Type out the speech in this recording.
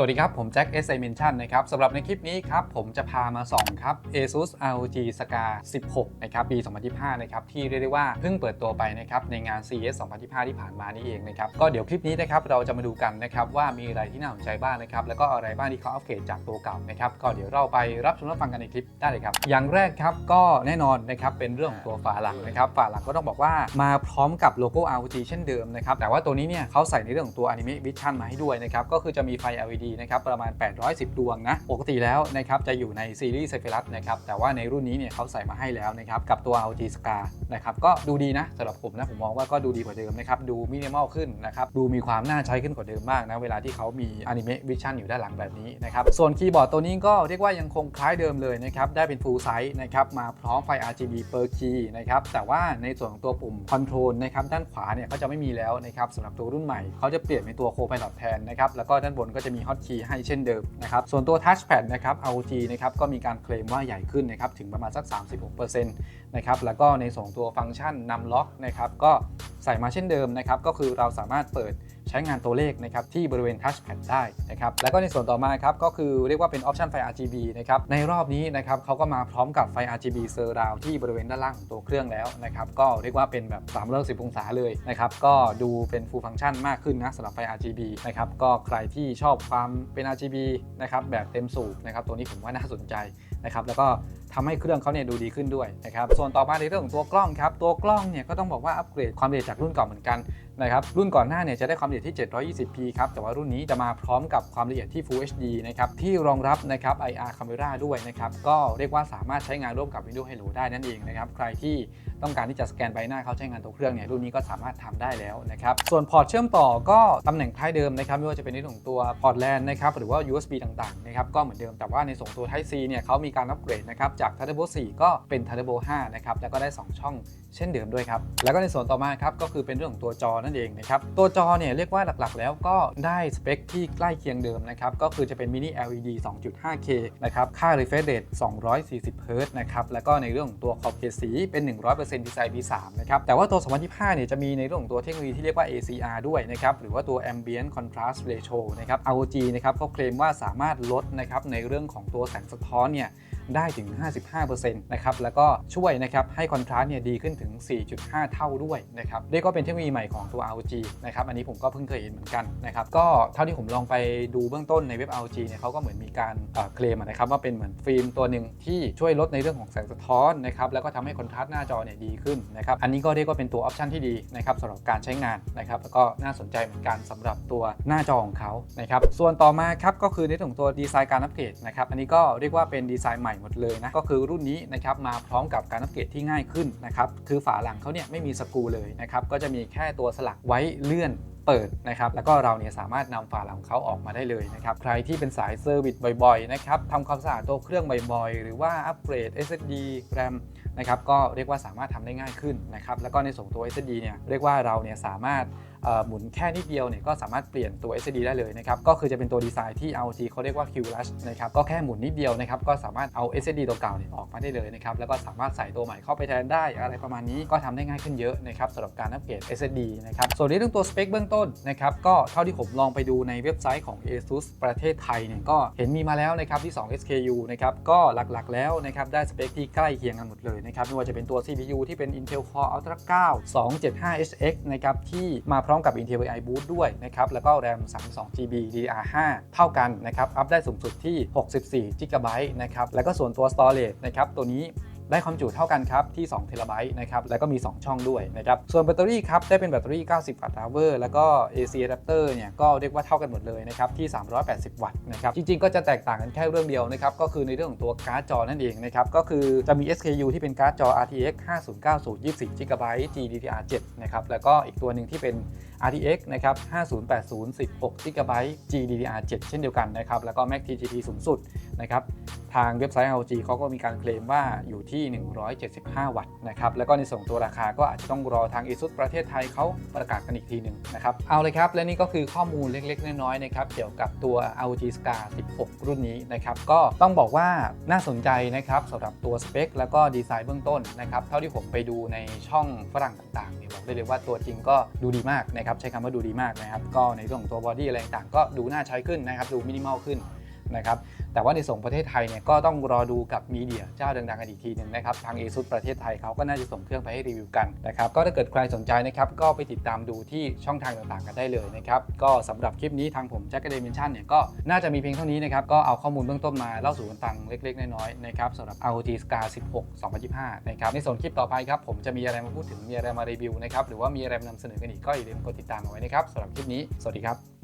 สวัสดีครับ ผมแจ็ค S I Mention นะครับสำหรับในคลิปนี้ครับ ผมจะพามาส่องครับ ASUS ROG Scar 16 นะครับ ปี 2025 นะครับ ที่เรียกได้ว่าเพิ่งเปิดตัวไปนะครับ ในงาน CES 2025 ที่ผ่านมานี่เองนะครับ ก็เดี๋ยวคลิปนี้นะครับ เราจะมาดูกันนะครับ ว่ามีอะไรที่น่าสนใจบ้างนะครับ แล้วก็อะไรบ้างที่เขาอัปเกรดจากตัวเก่านะครับ ก็เดี๋ยวเราไปรับชมรับฟังกันในคลิปได้เลยครับ อย่างแรกครับ ก็แน่นอนนะครับ เป็นเรื่องของตัวฝาหลังนะครับ ฝาหลังก็ต้องบอกว่ามาพร้อมกับโลโก้ ROG เช่นเดิมนะครับ แต่ว่าตัวนี้เนี่ยเขาใส่ในเรื่องของตัว Anime Vision มาให้ด้วยนะครับ ก็คือจะมีไฟ LED นะครับประมาณ 810 ดวงนะปกติแล้วนะครับจะอยู่ในซีรีส์ Zephyrus นะครับแต่ว่าในรุ่นนี้เนี่ยเขาใส่มาให้แล้วนะครับกับตัว ROG Scar นะครับก็ดูดีนะสำหรับผมนะผมมองว่าก็ดูดีกว่าเดิมนะครับดูมินิมอลขึ้นนะครับดูมีความน่าใช้ขึ้นกว่าเดิมมากนะเวลาที่เขามี Anime Vision อยู่ด้านหลังแบบนี้นะครับส่วนคีย์บอร์ดตัวนี้ก็เรียกว่ายังคงคล้ายเดิมเลยนะครับได้เป็น full size นะครับมาพร้อมไฟ RGB per key นะครับแต่ว่าในส่วนของตัวปุ่ม control นะครับด้านขวาเนี่ยเขาจะไม่มีแล้วนะครับสำหรับตัวรุ่นใหม่เขาจะเปลี่ยนเป็นตัว co-pilot แทนนะครับแล้วก็ด้านบนก็จะมี hot บคีย์ให้เช่นเดิมนะครับส่วนตัว touchpad นะครับ ROG นะครับก็มีการเคลมว่าใหญ่ขึ้นนะครับถึงประมาณสัก 36%นะครับแล้วก็ในส่วนของตัวฟังก์ชันนำล็อกนะครับก็ใส่มาเช่นเดิมนะครับก็คือเราสามารถเปิด ใช้งานตัวเลขนะครับที่บริเวณ touchpad ได้นะครับแล้วก็ในส่วนต่อมาครับก็คือเรียกว่าเป็นออปชันไฟ RGB นะครับในรอบนี้นะครับเขาก็มาพร้อมกับไฟ RGB เซอร์ราวที่บริเวณด้านล่างของตัวเครื่องแล้วนะครับก็เรียกว่าเป็นแบบ360องศาเลยนะครับก็ดูเป็น full function มากขึ้นนะสำหรับไฟ RGB นะครับก็ใครที่ชอบความเป็น RGB นะครับแบบเต็มสูบนะครับตัวนี้ผมว่าน่าสนใจนะครับแล้วก็ทำให้เครื่องเขาเนี่ยดูดีขึ้นด้วยนะครับส่วนต่อมาในเรื่องของตัวกล้องครับตัวกล้องเนี่ยก็ต้องบอกว่าอัปเกรดความละเอียดจากรุ่นเก่าเหมือนกัน นะครับรุ่นก่อนหน้าเนี่ยจะได้ความละเอียดที่ 720p ครับแต่ว่ารุ่นนี้จะมาพร้อมกับความละเอียดที่ Full HD นะครับที่รองรับนะครับ IR Camera ด้วยนะครับก็เรียกว่าสามารถใช้งานร่วมกับ Windows Hello ได้นั่นเองนะครับใครที่ต้องการที่จะสแกนใบหน้าเขาใช้งานตัวเครื่องเนี่ยรุ่นนี้ก็สามารถทำได้แล้วนะครับส่วนพอร์ตเชื่อมต่อก็ตำแหน่งคล้ายเดิมนะครับไม่ว่าจะเป็นในเรื่องของตัวพอร์ตแลนนะครับหรือว่า USB ต่างๆนะครับก็เหมือนเดิมแต่ว่าในส่วนตัว Type C เนี่ยเขามีการอัปเกรดนะครับจาก Thunderbolt 4ก็เป็น Thunderbolt 5นะครับแล้วก็ได้ 2 ช่องเช่นเดิมด้วยครับแล้วก็ในส่วนต่อมาครับก็คือเป็นเรื่องของตัวจอนั่นเองนะครับตัวจอเนี่ยเรียกว่าหลักๆ แล้วก็ได้สเปคที่ใกล้เคียงเดิมนะครับก็คือจะเป็น Mini LED 2.5K นะครับค่า refresh rate 240 Hz นะครับแล้วก็ในเรื่องของตัวขอบเขตสีเป็น 100%ดีไซน์ B3 นะครับแต่ว่าตัว 2025 เนี่ยจะมีในเรื่องของตัวเทคโนโลยีที่เรียกว่า ACR ด้วยนะครับหรือว่าตัว Ambient Contrast Ratio นะครับ ROG นะครับเขาเคลมว่าสามารถลดนะครับในเรื่องของตัวแสงสะท้อนเนี่ย ได้ถึง 55%นะครับแล้วก็ช่วยนะครับให้คอนทราสต์เนี่ยดีขึ้นถึง 4.5 เท่าด้วยนะครับเรียกว่าเป็นเทคโนโลยีใหม่ของตัว ROG นะครับอันนี้ผมก็เพิ่งเคยเห็นเหมือนกันนะครับก็เท่าที่ผมลองไปดูเบื้องต้นในเว็บ ROG เนี่ยเขาก็เหมือนมีการเอ่อเคลมนะครับว่าเป็นเหมือนฟิล์มตัวหนึ่งที่ช่วยลดในเรื่องของแสงสะท้อนนะครับแล้วก็ทำให้คอนทราสต์หน้าจอเนี่ยดีขึ้นนะครับอันนี้ก็เรียกว่าเป็นตัวออปชันที่ดีนะครับสำหรับการใช้งานนะครับแล้วก็น่าสนใจเหมือนกันสำหรับตัวหน้าจอของเขานะครับส่วนต่อมาครับก็คือในเรื่องของตัวดีไซน์การอัปเกรดนะครับอันนี้ก็เรียกว่าเป็นดีไซน์ใหม่หมดเลยนะก็คือรุ่นนี้นะครับมาพร้อมกับการอัปเกรดที่ง่ายขึ้นนะครับคือฝาหลังเขาเนี่ยไม่มีสกรูเลยนะครับก็จะมีแค่ตัวสลักไว้เลื่อนเปิดนะครับแล้วก็เราเนี่ยสามารถนำฝาหลังเขาออกมาได้เลยนะครับใครที่เป็นสายเซอร์วิสบ่อยๆนะครับทำความสะอาดตัวเครื่องบ่อยๆ หรือว่าอัปเกรด SSD RAM นะครับก็เรียกว่าสามารถทำได้ง่ายขึ้นนะครับแล้วก็ในส่วนตัว SSD เนี่ยเรียกว่าเราเนี่ยสามารถหมุนแค่นิดเดียวเนี่ยก็สามารถเปลี่ยนตัว SSD ได้เลยนะครับก็คือจะเป็นตัวดีไซน์ที่ ROG เขาเรียกว่า Q Rush นะครับก็แค่หมุนนิดเดียวนะครับก็สามารถเอา SSD ตัวเก่าเนี่ยออกมาได้เลยนะครับแล้วก็สามารถใส่ตัวใหม่เข้าไปแทนได้อะไรประมาณนี้ก็ทำได้ง่ายขึ้นเยอะนะครับสำหรับการอัปเกรด SSD นะครับส่วนเรื่องตัวสเปคเบื้องต้นนะครับก็เท่าที่ผมลองไปดูในเว็บไซต์ของ ASUS ประเทศไทยเนี่ยก็เห็นมีมาแล้วนะครับที่ 2 SKU นะครับก็หลักๆแล้วนะครับได้สเปคที่ใกล้เคียงกันหมดเลยนะครับไม่ว่าจะเป็นตัว CPU ที่เป็น Intel Core Ultra 9 275HX นะครับที่มาร้อมกับ Intel AI Boost ด้วยนะครับแล้วก็ RAM 32 GB DDR5 เท่ากันนะครับอัพได้สูงสุดที่ 64 GB นะครับแล้วก็ส่วนตัว Storage นะครับตัวนี้ ได้ความจุเท่ากันครับที่2เทราไบต์นะครับแล้วก็มี 2 ช่องด้วยนะครับส่วนแบตเตอรี่ครับได้เป็นแบตเตอรี่ 90 วัตต์ hour แล้วก็ AC adapter เนี่ยก็เรียกว่าเท่ากันหมดเลยนะครับที่ 380 วัตต์นะครับจริงๆ ก็จะแตกต่างกันแค่เรื่องเดียวนะครับก็คือในเรื่องของตัวการ์ดจอนั่นเองนะครับก็คือจะมี SKU ที่เป็นการ์ดจอ RTX 5090 24 GB GDDR7 นะครับแล้วก็อีกตัวหนึ่งที่เป็น RTX นะครับ 5080 16 GB GDDR7 เช่นเดียวกันนะครับแล้วก็ Max TGP สูงสุดนะครับ ทางเว็บไซต์ ROG เขาก็มีการเคลมว่าอยู่ที่ 175 วัตต์นะครับ แล้วก็ในส่วนตัวราคาก็อาจจะต้องรอทาง ASUS ประเทศไทยเขาประกาศกันอีกทีหนึ่งนะครับ เอาเลยครับ และนี่ก็คือข้อมูลเล็กๆ น้อยๆนะครับเกี่ยวกับตัว ROG Scar 16 รุ่นนี้นะครับ ก็ต้องบอกว่าน่าสนใจนะครับสำหรับตัวสเปคแล้วก็ดีไซน์เบื้องต้นนะครับ เท่าที่ผมไปดูในช่องฝรั่งต่างๆเนี่ยบอกได้เลยว่าตัวจริงก็ดูดีมากนะครับใช้คำว่าดูดีมากนะครับก็ในเรื่องของตัวบอดี้อะไรต่างๆก็ดูน่าใช้ขึ้นนะครับดูมินิมอลขึ้น นะครับแต่ว่าในส่งประเทศไทยเนี่ยก็ต้องรอดูกับมีเดียเจ้าดังๆกันอีกทีหนึ่งนะครับทาง ASUS ประเทศไทยเขาก็น่าจะส่งเครื่องไปให้รีวิวกันนะครับก็ถ้าเกิดใครสนใจนะครับก็ไปติดตามดูที่ช่องทางต่างๆ กันได้เลยนะครับก็สำหรับคลิปนี้ทางผมแจ็คเดเมิชันเนี่ยก็น่าจะมีเพียงเท่านี้นะครับก็เอาข้อมูลเบื้องต้นมาเล่าสู่กันฟังเล็กๆ น้อยๆนะครับสำหรับ ROG Scar 16 2025นะครับในส่วนคลิปต่อไปครับผมจะมีอะไรมาพูดถึงมีอะไรมารีวิวนะครับหรือว่ามีอะไรมานำเสนอกันอีกก็อย่าลืมกดติดตามเอาไว้นะครับสำหรับคลิปนี้สวัสดีครับ